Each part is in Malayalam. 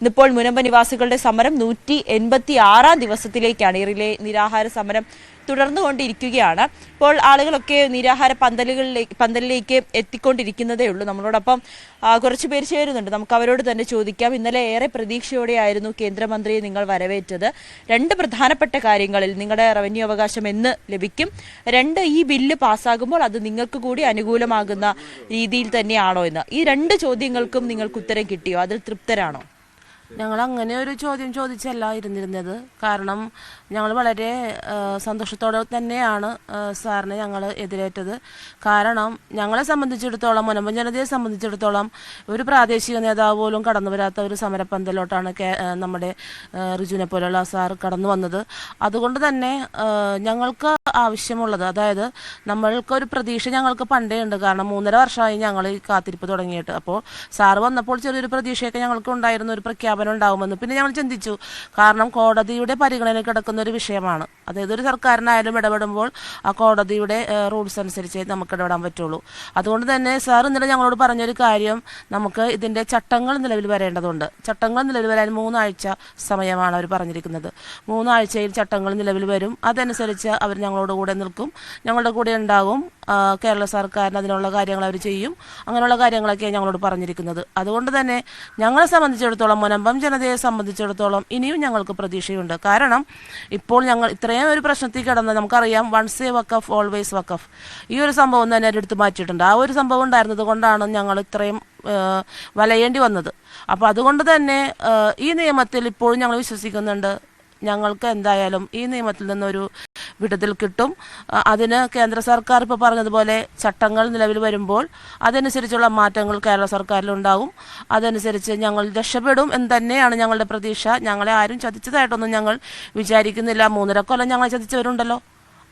ഇന്നിപ്പോൾ മുനമ്പ നിവാസികളുടെ സമരം നൂറ്റി എൺപത്തി ആറാം ദിവസത്തിലേക്കാണ്. ഇറിലെ റിലേ നിരാഹാര സമരം തുടർന്നുകൊണ്ടിരിക്കുകയാണ്. ഇപ്പോൾ ആളുകളൊക്കെ നിരാഹാര പന്തലുകളിലേക്ക് പന്തലിലേക്ക് എത്തിക്കൊണ്ടിരിക്കുന്നതേ ഉള്ളൂ. നമ്മളോടൊപ്പം കുറച്ച് പേര് ചേരുന്നുണ്ട്. നമുക്ക് അവരോട് തന്നെ ചോദിക്കാം. ഇന്നലെ ഏറെ പ്രതീക്ഷയോടെയായിരുന്നു കേന്ദ്രമന്ത്രിയെ നിങ്ങൾ വരവേറ്റത്. രണ്ട് പ്രധാനപ്പെട്ട കാര്യങ്ങളിൽ നിങ്ങളുടെ റവന്യൂ അവകാശം എന്ന് ലഭിക്കും. രണ്ട് ഈ ബില്ല് പാസ്സാകുമ്പോൾ അത് നിങ്ങൾക്ക് കൂടി അനുകൂലമാകുന്ന രീതിയിൽ തന്നെയാണോ എന്ന്. ഈ രണ്ട് ചോദ്യങ്ങൾക്കും നിങ്ങൾക്ക് ഉത്തരം കിട്ടിയോ? അതിൽ തൃപ്തരാണോ? ഞങ്ങൾ അങ്ങനെ ഒരു ചോദ്യം ചോദിച്ചല്ല ഇരുന്നിരുന്നത്. കാരണം ഞങ്ങൾ വളരെ സന്തോഷത്തോടെ തന്നെയാണ് സാറിനെ ഞങ്ങൾ എതിരേറ്റത്. കാരണം ഞങ്ങളെ സംബന്ധിച്ചിടത്തോളം മുനമ്പ ജനതയെ സംബന്ധിച്ചിടത്തോളം ഒരു പ്രാദേശിക നേതാവ് പോലും കടന്നു വരാത്ത ഒരു സമരപ്പന്തലോട്ടാണ് നമ്മുടെ റിജുവിനെ പോലുള്ള സാർ കടന്നു വന്നത്. അതുകൊണ്ട് തന്നെ ഞങ്ങൾക്ക് ആവശ്യമുള്ളത് അതായത് നമ്മൾക്ക് ഒരു പ്രതീക്ഷ ഞങ്ങൾക്ക് പണ്ടേ ഉണ്ട്. കാരണം മൂന്നര വർഷമായി ഞങ്ങൾ ഈ കാത്തിരിപ്പ് തുടങ്ങിയിട്ട്. അപ്പോൾ സാറ് വന്നപ്പോൾ ചെറിയൊരു പ്രതീക്ഷയൊക്കെ ഞങ്ങൾക്ക് ഉണ്ടായിരുന്ന ഒരു പ്രഖ്യാപനം ഉണ്ടാകുമെന്ന് പിന്നെ ഞങ്ങൾ ചിന്തിച്ചു. കാരണം കോടതിയുടെ പരിഗണന കിടക്കുന്ന ഒരു വിഷയമാണ്. അതായത് ഒരു സർക്കാരിനായാലും ഇടപെടുമ്പോൾ ആ കോടതിയുടെ റൂൾസ് അനുസരിച്ച് നമുക്ക് ഇടപെടാൻ പറ്റുള്ളൂ. അതുകൊണ്ട് തന്നെ സാർ ഇന്നലെ ഞങ്ങളോട് പറഞ്ഞൊരു കാര്യം നമുക്ക് ഇതിന്റെ ചട്ടങ്ങൾ നിലവിൽ വരേണ്ടതുണ്ട്. ചട്ടങ്ങൾ നിലവിൽ വരാൻ മൂന്നാഴ്ച സമയമാണ് അവർ പറഞ്ഞിരിക്കുന്നത്. മൂന്നാഴ്ചയിൽ ചട്ടങ്ങൾ നിലവിൽ വരും. അതനുസരിച്ച് അവർ ഞങ്ങളോട് കൂടെ നിൽക്കും. ഞങ്ങളുടെ കൂടെ ഉണ്ടാകും കേരള സർക്കാരിന് അതിനുള്ള കാര്യങ്ങൾ അവർ ചെയ്യും. അങ്ങനെയുള്ള കാര്യങ്ങളൊക്കെയാണ് ഞങ്ങളോട് പറഞ്ഞിരിക്കുന്നത്. അതുകൊണ്ട് തന്നെ ഞങ്ങളെ സംബന്ധിച്ചിടത്തോളം മുനമ്പം ജനതയെ സംബന്ധിച്ചിടത്തോളം ഇനിയും ഞങ്ങൾക്ക് പ്രതീക്ഷയുണ്ട്. കാരണം ഇപ്പോൾ ഞങ്ങൾ ഇത്രയും ഒരു പ്രശ്നത്തിൽ കിടന്ന് നമുക്കറിയാം once a waqf always waqf ഈ ഒരു സംഭവം തന്നെ എടുത്ത് മാറ്റിയിട്ടുണ്ട്. ആ ഒരു സംഭവം ഉണ്ടായിരുന്നത് കൊണ്ടാണ് ഞങ്ങൾ ഇത്രയും വലയേണ്ടി വന്നത്. അപ്പോൾ അതുകൊണ്ട് തന്നെ ഈ നിയമത്തിൽ ഇപ്പോഴും ഞങ്ങൾ വിശ്വസിക്കുന്നുണ്ട് ഞങ്ങൾക്ക് എന്തായാലും ഈ നിയമത്തിൽ നിന്നൊരു വിടുതൽ കിട്ടും. അതിന് കേന്ദ്ര സർക്കാർ ഇപ്പോൾ പറഞ്ഞതുപോലെ ചട്ടങ്ങൾ നിലവിൽ വരുമ്പോൾ അതനുസരിച്ചുള്ള മാറ്റങ്ങൾ കേരള സർക്കാരിലുണ്ടാകും. അതനുസരിച്ച് ഞങ്ങൾ രക്ഷപ്പെടും എന്ന് തന്നെയാണ് ഞങ്ങളുടെ പ്രതീക്ഷ. ഞങ്ങളെ ആരും ചതിച്ചതായിട്ടൊന്നും ഞങ്ങൾ വിചാരിക്കുന്നില്ല. മൂന്നര കൊല്ലം ഞങ്ങളെ ചതിച്ചവരുണ്ടല്ലോ.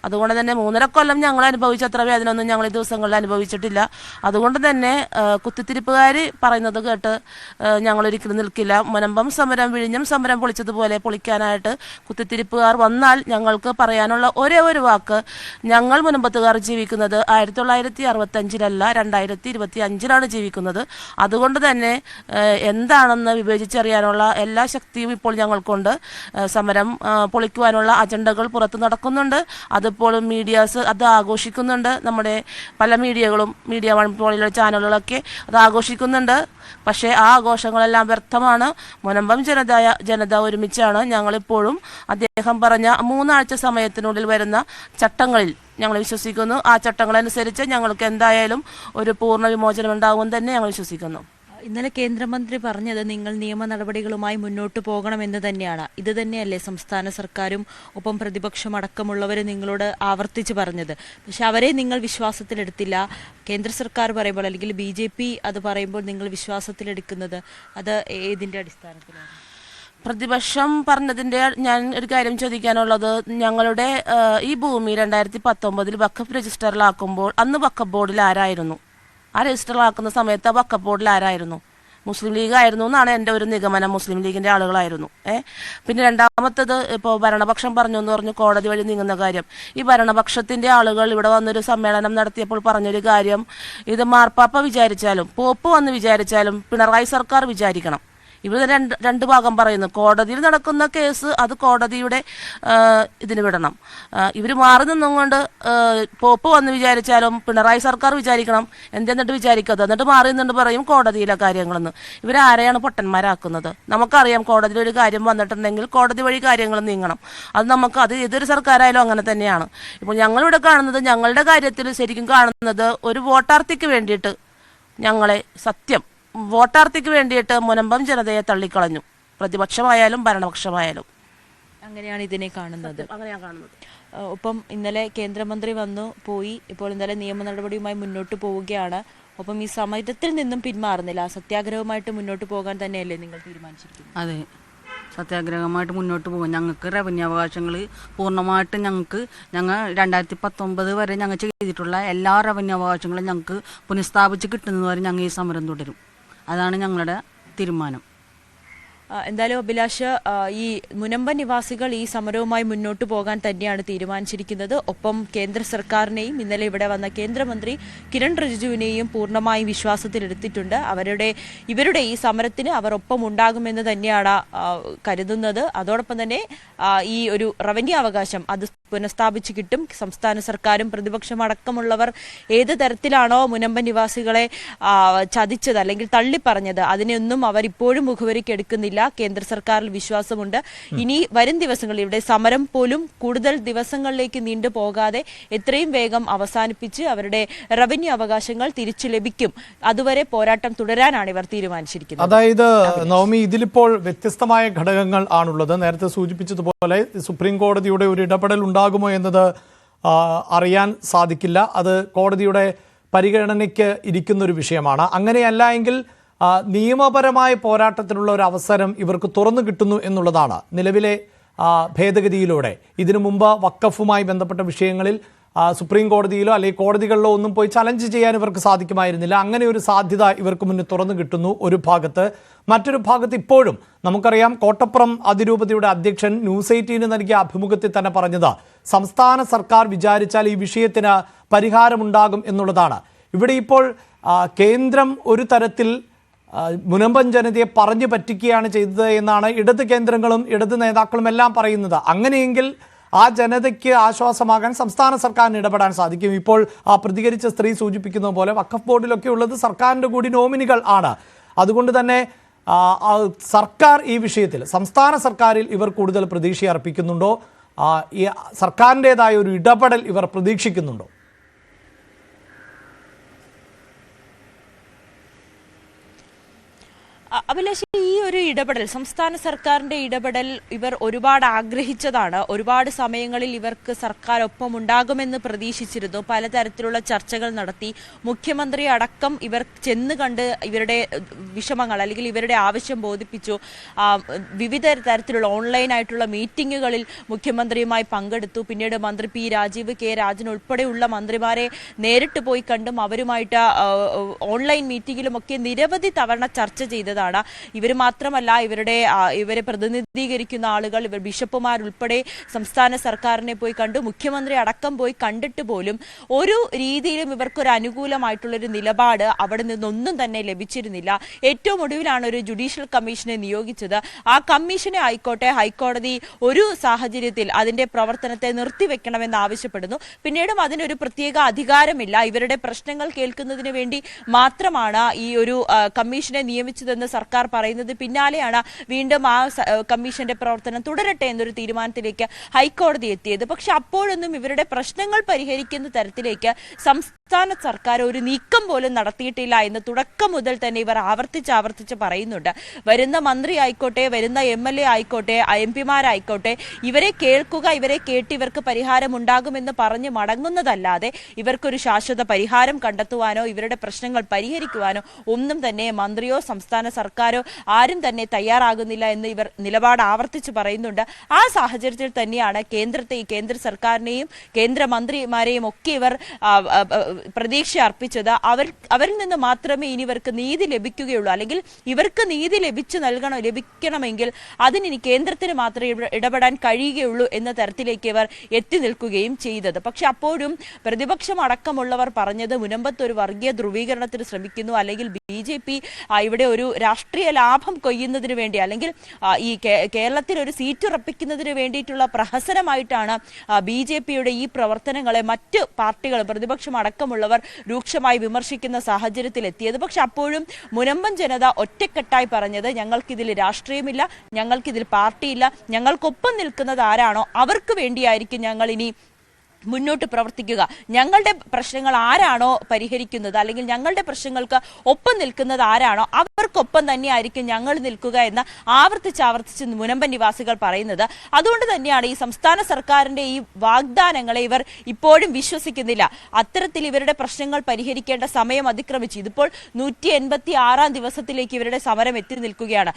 അതുകൊണ്ട് തന്നെ മൂന്നര കൊല്ലം ഞങ്ങൾ അനുഭവിച്ച അത്ര വേദനയൊന്നും ഞങ്ങൾ ഈ ദിവസങ്ങളിൽ അനുഭവിച്ചിട്ടില്ല. അതുകൊണ്ട് തന്നെ കുത്തിത്തിരിപ്പുകാർ പറയുന്നത് കേട്ട് ഞങ്ങൾ ഒരിക്കലും നിൽക്കില്ല. മുനമ്പം സമരം വിഴിഞ്ഞം സമരം പൊളിച്ചതുപോലെ പൊളിക്കാനായിട്ട് കുത്തിത്തിരിപ്പുകാർ വന്നാൽ ഞങ്ങൾക്ക് പറയാനുള്ള ഒരേ ഒരു വാക്ക് ഞങ്ങൾ മുനമ്പത്തുകാർ ജീവിക്കുന്നത് ആയിരത്തി തൊള്ളായിരത്തി അറുപത്തഞ്ചിലല്ല രണ്ടായിരത്തി ഇരുപത്തി അഞ്ചിലാണ് ജീവിക്കുന്നത്. അതുകൊണ്ട് തന്നെ എന്താണെന്ന് വിവേചിച്ചറിയാനുള്ള എല്ലാ ശക്തിയും ഇപ്പോൾ ഞങ്ങൾക്കുണ്ട്. സമരം പൊളിക്കുവാനുള്ള അജണ്ടകൾ പുറത്ത് നടക്കുന്നുണ്ട്. അതിപ്പോൾ മീഡിയാസ് അത് ആഘോഷിക്കുന്നുണ്ട്. നമ്മുടെ പല മീഡിയകളും മീഡിയ വൺ പോലുള്ള ചാനലുകളൊക്കെ അത് ആഘോഷിക്കുന്നുണ്ട്. പക്ഷേ ആ ആഘോഷങ്ങളെല്ലാം വ്യർത്ഥമാണ്. മുനമ്പം ജനത ജനത ഒരുമിച്ചാണ് ഞങ്ങളിപ്പോഴും അദ്ദേഹം പറഞ്ഞ മൂന്നാഴ്ച സമയത്തിനുള്ളിൽ വരുന്ന ചട്ടങ്ങളിൽ ഞങ്ങൾ വിശ്വസിക്കുന്നു. ആ ചട്ടങ്ങളനുസരിച്ച് ഞങ്ങൾക്ക് എന്തായാലും ഒരു പൂർണ വിമോചനം ഉണ്ടാകുമെന്ന് തന്നെ ഞങ്ങൾ വിശ്വസിക്കുന്നു. ഇന്നലെ കേന്ദ്രമന്ത്രി പറഞ്ഞത് നിങ്ങൾ നിയമ നടപടികളുമായി മുന്നോട്ട് പോകണമെന്ന് തന്നെയാണ്. ഇത് തന്നെയല്ലേ സംസ്ഥാന സർക്കാരും ഒപ്പം പ്രതിപക്ഷം അടക്കമുള്ളവർ നിങ്ങളോട് ആവർത്തിച്ച് പറഞ്ഞത്. പക്ഷെ അവരെ നിങ്ങൾ വിശ്വാസത്തിലെടുത്തില്ല. കേന്ദ്ര സർക്കാർ പറയുമ്പോൾ അല്ലെങ്കിൽ ബി ജെ പി അത് പറയുമ്പോൾ നിങ്ങൾ വിശ്വാസത്തിലെടുക്കുന്നത് അത് ഏതിന്റെ അടിസ്ഥാനത്തിലാണ്? പ്രതിപക്ഷം പറഞ്ഞതിന്റെ ഞാൻ ഒരു കാര്യം ചോദിക്കാനുള്ളത് ഞങ്ങളുടെ ഈ ഭൂമി രണ്ടായിരത്തി പത്തൊമ്പതിൽ വഖഫ് രജിസ്റ്ററിലാക്കുമ്പോൾ അന്ന് വഖഫ് ബോർഡിൽ ആരായിരുന്നു? ആ രജിസ്റ്ററിലാക്കുന്ന സമയത്ത് ആ വക്കഫ് ബോർഡിൽ ആരായിരുന്നു? മുസ്ലിം ലീഗ് ആയിരുന്നു എന്നാണ് എന്റെ ഒരു നിഗമനം. മുസ്ലിം ലീഗിന്റെ ആളുകളായിരുന്നു. ഏ? പിന്നെ രണ്ടാമത്തത് ഇപ്പോൾ ഭരണപക്ഷം പറഞ്ഞു എന്ന് പറഞ്ഞു കോടതി വഴി നീങ്ങുന്ന കാര്യം. ഈ ഭരണപക്ഷത്തിന്റെ ആളുകൾ ഇവിടെ വന്നൊരു സമ്മേളനം നടത്തിയപ്പോൾ പറഞ്ഞൊരു കാര്യം. ഇത് മാർപ്പാപ്പ വിചാരിച്ചാലും പോപ്പ് വന്ന് വിചാരിച്ചാലും പിണറായി സർക്കാർ വിചാരിക്കണം. ഇവർ രണ്ട് രണ്ട് ഭാഗം പറയുന്നു. കോടതിയിൽ നടക്കുന്ന കേസ് അത് കോടതിയുടെ ഇതിന് വിടണം. ഇവർ മാറി നിന്നുകൊണ്ട് പോപ്പ് വന്ന് വിചാരിച്ചാലും പിണറായി സർക്കാർ വിചാരിക്കണം. എന്തെന്നിട്ട് വിചാരിക്കരുത് എന്നിട്ട് മാറി നിന്നിട്ട് പറയും കോടതിയിലെ കാര്യങ്ങളെന്ന്. ഇവരാരെയാണ് പൊട്ടന്മാരാക്കുന്നത്? നമുക്കറിയാം കോടതിയിൽ ഒരു കാര്യം വന്നിട്ടുണ്ടെങ്കിൽ കോടതി വഴി കാര്യങ്ങൾ നീങ്ങണം. അത് നമുക്ക് അത് ഏതൊരു സർക്കാരായാലും അങ്ങനെ തന്നെയാണ്. ഇപ്പോൾ ഞങ്ങളിവിടെ കാണുന്നത് ഞങ്ങളുടെ കാര്യത്തിൽ ശരിക്കും കാണുന്നത് ഒരു വോട്ടാർത്ഥിക്ക് വേണ്ടിയിട്ട് ഞങ്ങളെ സത്യം വോട്ടാർത്ഥിക്ക് വേണ്ടിയിട്ട് മുനമ്പം ജനതയെ തള്ളിക്കളഞ്ഞു. പ്രതിപക്ഷമായാലും ഭരണപക്ഷമായാലും. അങ്ങനെയാണ് ഇതിനെ കാണുന്നത്. അങ്ങനെയാണ് കാണുന്നത്. ഒപ്പം ഇന്നലെ കേന്ദ്രമന്ത്രി വന്നു പോയി ഇപ്പോൾ ഇന്നലെ നിയമ നടപടിയുമായി മുന്നോട്ട് പോവുകയാണ്. ഒപ്പം ഈ സമരത്തിൽ നിന്നും പിന്മാറുന്നില്ല. സത്യാഗ്രഹവുമായിട്ട് മുന്നോട്ട് പോകാൻ തന്നെയല്ലേ നിങ്ങൾ തീരുമാനിച്ചിരിക്കുന്നത്? അതെ. സത്യാഗ്രഹമായിട്ട് മുന്നോട്ട് പോകും ഞങ്ങൾക്ക് റവന്യൂ അവകാശങ്ങൾ പൂർണമായിട്ട് ഞങ്ങൾക്ക് ഞങ്ങൾ രണ്ടായിരത്തി പത്തൊമ്പത് വരെ ഞങ്ങൾ ചെയ്തിട്ടുള്ള എല്ലാ റവന്യൂ അവകാശങ്ങളും ഞങ്ങൾക്ക് പുനഃസ്ഥാപിച്ച് കിട്ടുന്നതുവരെ ഞങ്ങൾ ഈ സമരം തുടരും. അതാണ് ഞങ്ങളുടെ തീരുമാനം. എന്തായാലും അഭിലാഷ് ഈ മുനമ്പ നിവാസികൾ ഈ സമരവുമായി മുന്നോട്ട് പോകാൻ തന്നെയാണ് തീരുമാനിച്ചിരിക്കുന്നത്. ഒപ്പം കേന്ദ്ര സർക്കാരിനെയും ഇന്നലെ ഇവിടെ വന്ന കേന്ദ്രമന്ത്രി കിരൺ റിജിജുവിനെയും പൂർണമായും വിശ്വാസത്തിലെടുത്തിട്ടുണ്ട്. അവരുടെ ഇവരുടെ ഈ സമരത്തിന് അവർ ഒപ്പം ഉണ്ടാകുമെന്ന് തന്നെയാണ് കരുതുന്നത്. അതോടൊപ്പം തന്നെ ഈ ഒരു റവന്യൂ അവകാശം അത് പുനഃസ്ഥാപിച്ച് കിട്ടും. സംസ്ഥാന സർക്കാരും പ്രതിപക്ഷം അടക്കമുള്ളവർ ഏത് തരത്തിലാണോ മുനമ്പൻ നിവാസികളെ ചതിച്ചത് അല്ലെങ്കിൽ തള്ളിപ്പറഞ്ഞത് അതിനെയൊന്നും അവർ ഇപ്പോഴും മുഖവരിക്ക് എടുക്കുന്നില്ല. കേന്ദ്ര സർക്കാരിൽ വിശ്വാസമുണ്ട്. ഇനി വരും ദിവസങ്ങളിൽ ഇവിടെ സമരം പോലും കൂടുതൽ ദിവസങ്ങളിലേക്ക് നീണ്ടു പോകാതെ എത്രയും വേഗം അവസാനിപ്പിച്ച് അവരുടെ റവന്യൂ അവകാശങ്ങൾ തിരിച്ചു ലഭിക്കും. അതുവരെ പോരാട്ടം തുടരാനാണ് ഇവർ തീരുമാനിച്ചിരിക്കുന്നത്. അതായത് നവമി ഇതിലിപ്പോൾ വ്യത്യസ്തമായ ഘടകങ്ങൾ ആണുള്ളത്. നേരത്തെ സൂചിപ്പിച്ചതുപോലെ സുപ്രീം കോടതിയുടെ ഒരു ഇടപെടൽ ഉണ്ടാകുമോ എന്നത് അറിയാൻ സാധിക്കില്ല. അത് കോടതിയുടെ പരിഗണനയ്ക്ക് ഇരിക്കുന്ന ഒരു വിഷയമാണ്. അങ്ങനെയല്ല എങ്കിൽ നിയമപരമായ പോരാട്ടത്തിനുള്ള ഒരു അവസരം ഇവർക്ക് തുറന്നു കിട്ടുന്നു എന്നുള്ളതാണ്. നിലവിലെ ഭേദഗതിയിലൂടെ. ഇതിനു മുമ്പ് വക്കഫുമായി ബന്ധപ്പെട്ട വിഷയങ്ങളിൽ സുപ്രീം കോടതിയിലോ അല്ലെങ്കിൽ കോടതികളിലോ ഒന്നും പോയി ചലഞ്ച് ചെയ്യാൻ ഇവർക്ക് സാധിക്കുമായിരുന്നില്ല. അങ്ങനെ ഒരു സാധ്യത ഇവർക്ക് മുന്നിൽ തുറന്നു കിട്ടുന്നു ഒരു ഭാഗത്ത്. മറ്റൊരു ഭാഗത്ത് ഇപ്പോഴും നമുക്കറിയാം കോട്ടപ്പുറം അതിരൂപതയുടെ അധ്യക്ഷൻ ന്യൂസ് എയ്റ്റീന് നൽകിയ അഭിമുഖത്തിൽ തന്നെ പറഞ്ഞത് സംസ്ഥാന സർക്കാർ വിചാരിച്ചാൽ ഈ വിഷയത്തിന് പരിഹാരമുണ്ടാകും എന്നുള്ളതാണ്. ഇവിടെ ഇപ്പോൾ കേന്ദ്രം ഒരു തരത്തിൽ മുനമ്പൻ ജനതയെ പറഞ്ഞു പറ്റിക്കുകയാണ് ചെയ്തത് എന്നാണ് ഇടത് കേന്ദ്രങ്ങളും ഇടത് നേതാക്കളും എല്ലാം പറയുന്നത്. അങ്ങനെയെങ്കിൽ ആ ജനതയ്ക്ക് ആശ്വാസമാകാൻ സംസ്ഥാന സർക്കാരിന് ഇടപെടാൻ സാധിക്കും. ഇപ്പോൾ ആ പ്രതികരിച്ച സ്ത്രീ സൂചിപ്പിക്കുന്ന പോലെ വഖഫ് ബോർഡിലൊക്കെ ഉള്ളത് സർക്കാരിന്റെ കൂടി നോമിനികൾ ആണ്. അതുകൊണ്ട് തന്നെ സർക്കാർ ഈ വിഷയത്തിൽ സംസ്ഥാന സർക്കാരിൽ ഇവർ കൂടുതൽ പ്രതീക്ഷ അർപ്പിക്കുന്നുണ്ടോ സർക്കാരിന്റെതായ ഒരു ഇടപെടൽ ഇവർ പ്രതീക്ഷിക്കുന്നുണ്ടോ? അഭിലാഷ് ഈ ഒരു ഇടപെടൽ സംസ്ഥാന സർക്കാരിന്റെ ഇടപെടൽ ഇവർ ഒരുപാട് ആഗ്രഹിച്ചതാണ്. ഒരുപാട് സമയങ്ങളിൽ ഇവർക്ക് സർക്കാർ ഒപ്പം ഉണ്ടാകുമെന്ന് പ്രതീക്ഷിച്ചിരുന്നു. പലതരത്തിലുള്ള ചർച്ചകൾ നടത്തി. മുഖ്യമന്ത്രി അടക്കം ഇവർ ചെന്ന് കണ്ട് ഇവരുടെ വിഷമങ്ങൾ അല്ലെങ്കിൽ ഇവരുടെ ആവശ്യം ബോധിപ്പിച്ചു. വിവിധ തരത്തിലുള്ള ഓൺലൈൻ ആയിട്ടുള്ള മീറ്റിങ്ങുകളിൽ മുഖ്യമന്ത്രിയുമായി പങ്കെടുത്തു. പിന്നീട് മന്ത്രി പി രാജീവ് കെ രാജൻ ഉൾപ്പെടെയുള്ള മന്ത്രിമാരെ നേരിട്ട് പോയി കണ്ടും അവരുമായിട്ട് ഓൺലൈൻ മീറ്റിങ്ങിലുമൊക്കെ നിരവധി തവണ ചർച്ച ചെയ്തതാണ്. ഇവർ മാത്രമല്ല ഇവരുടെ ഇവരെ പ്രതിനിധീകരിക്കുന്ന ആളുകൾ ഇവർ ബിഷപ്പുമാരുൾപ്പെടെ സംസ്ഥാന സർക്കാരിനെ പോയി കണ്ടു. മുഖ്യമന്ത്രി അടക്കം പോയി കണ്ടിട്ട് പോലും ഒരു രീതിയിലും ഇവർക്കൊരു അനുകൂലമായിട്ടുള്ളൊരു നിലപാട് അവിടെ നിന്നൊന്നും തന്നെ ലഭിച്ചിരുന്നില്ല. ഏറ്റവും ഒടുവിലാണ് ഒരു ജുഡീഷ്യൽ കമ്മീഷനെ നിയോഗിച്ചത്. ആ കമ്മീഷനെ ആയിക്കോട്ടെ ഹൈക്കോടതി ഒരു സാഹചര്യത്തിൽ അതിന്റെ പ്രവർത്തനത്തെ നിർത്തിവെക്കണമെന്ന് ആവശ്യപ്പെടുന്നു. പിന്നീടും അതിനൊരു പ്രത്യേക അധികാരമില്ല. ഇവരുടെ പ്രശ്നങ്ങൾ കേൾക്കുന്നതിന് വേണ്ടി മാത്രമാണ് ഈ ഒരു കമ്മീഷനെ നിയമിച്ചതെന്ന് സർക്കാർ പറയുന്നത് പിന്നാലെയാണ് വീണ്ടും ആ കമ്മീഷന്റെ പ്രവർത്തനം തുടരട്ടെ എന്നൊരു തീരുമാനത്തിലേക്ക് ഹൈക്കോടതി എത്തിയത്. പക്ഷെ അപ്പോഴൊന്നും ഇവരുടെ പ്രശ്നങ്ങൾ പരിഹരിക്കുന്ന തരത്തിലേക്ക് സംസ്ഥാന സർക്കാർ ഒരു നീക്കം പോലും നടത്തിയിട്ടില്ല എന്ന് തുടക്കം മുതൽ തന്നെ ഇവർ ആവർത്തിച്ച് ആവർത്തിച്ച് പറയുന്നുണ്ട്. വരുന്ന മന്ത്രി ആയിക്കോട്ടെ വരുന്ന എം എൽ എ ആയിക്കോട്ടെ എം പിമാരായിക്കോട്ടെ ഇവരെ കേൾക്കുക ഇവരെ കേട്ട് ഇവർക്ക് പരിഹാരം ഉണ്ടാകുമെന്ന് പറഞ്ഞ് മടങ്ങുന്നതല്ലാതെ ഇവർക്കൊരു ശാശ്വത പരിഹാരം കണ്ടെത്തുവാനോ ഇവരുടെ പ്രശ്നങ്ങൾ പരിഹരിക്കുവാനോ ഒന്നും തന്നെ മന്ത്രിയോ സംസ്ഥാന സർക്കാരോ ആരും തന്നെ തയ്യാറാകുന്നില്ല എന്ന് ഇവർ നിലപാട് ആവർത്തിച്ചു പറയുന്നുണ്ട്. ആ സാഹചര്യത്തിൽ തന്നെയാണ് കേന്ദ്രത്തെ കേന്ദ്ര സർക്കാരിനെയും കേന്ദ്രമന്ത്രിമാരെയും ഒക്കെ ഇവർ പ്രതീക്ഷ അർപ്പിച്ചത്. അവർ അവരിൽ നിന്ന് മാത്രമേ ഇനി ഇവർക്ക് നീതി ലഭിക്കുകയുള്ളൂ. അല്ലെങ്കിൽ ഇവർക്ക് നീതി ലഭിച്ചു നൽകണം ലഭിക്കണമെങ്കിൽ അതിനി കേന്ദ്രത്തിന് മാത്രമേ ഇട- ഇടപെടാൻ കഴിയുകയുള്ളൂ എന്ന തരത്തിലേക്ക് ഇവർ എത്തി നിൽക്കുകയും ചെയ്തത്. പക്ഷെ അപ്പോഴും പ്രതിപക്ഷം അടക്കമുള്ളവർ പറഞ്ഞത് മുനമ്പത്ത് ഒരു വർഗീയ ധ്രുവീകരണത്തിന് ശ്രമിക്കുന്നു. അല്ലെങ്കിൽ ബി ഇവിടെ ഒരു രാഷ്ട്രീയ ലാഭം കൊയ്യുന്നതിന് വേണ്ടി അല്ലെങ്കിൽ ഈ കേരളത്തിൽ ഒരു സീറ്റ് ഉറപ്പിക്കുന്നതിന് വേണ്ടിയിട്ടുള്ള പ്രഹസനമായിട്ടാണ് ബി ജെ പിയുടെ ഈ പ്രവർത്തനങ്ങളെ മറ്റ് പാർട്ടികൾ പ്രതിപക്ഷം അടക്കമുള്ളവർ രൂക്ഷമായി വിമർശിക്കുന്ന സാഹചര്യത്തിൽ എത്തിയത് പക്ഷെ അപ്പോഴും മുനമ്പൻ ജനത ഒറ്റക്കെട്ടായി പറഞ്ഞത് ഞങ്ങൾക്കിതിൽ രാഷ്ട്രീയമില്ല ഞങ്ങൾക്കിതിൽ പാർട്ടിയില്ല ഞങ്ങൾക്കൊപ്പം നിൽക്കുന്നത് ആരാണോ അവർക്ക് വേണ്ടിയായിരിക്കും ഞങ്ങൾ ഇനി മുന്നോട്ട് പ്രവർത്തിക്കുക. ഞങ്ങളുടെ പ്രശ്നങ്ങൾ ആരാണോ പരിഹരിക്കുന്നത് അല്ലെങ്കിൽ ഞങ്ങളുടെ പ്രശ്നങ്ങൾക്ക് ഒപ്പം നിൽക്കുന്നത് ആരാണോ അവർക്കൊപ്പം തന്നെ ആയിരിക്കും ഞങ്ങൾ നിൽക്കുക എന്ന് ആവർത്തിച്ച് ആവർത്തിച്ച് മുനമ്പൻ നിവാസികൾ പറയുന്നത്. അതുകൊണ്ട് തന്നെയാണ് ഈ സംസ്ഥാന സർക്കാരിന്റെ ഈ വാഗ്ദാനങ്ങളെ ഇവർ ഇപ്പോഴും വിശ്വസിക്കുന്നില്ല. അത്തരത്തിൽ ഇവരുടെ പ്രശ്നങ്ങൾ പരിഹരിക്കേണ്ട സമയം അതിക്രമിച്ചു. ഇതിപ്പോൾ നൂറ്റി എൺപത്തി ആറാം ദിവസത്തിലേക്ക് ഇവരുടെ സമരം എത്തി നിൽക്കുകയാണ്.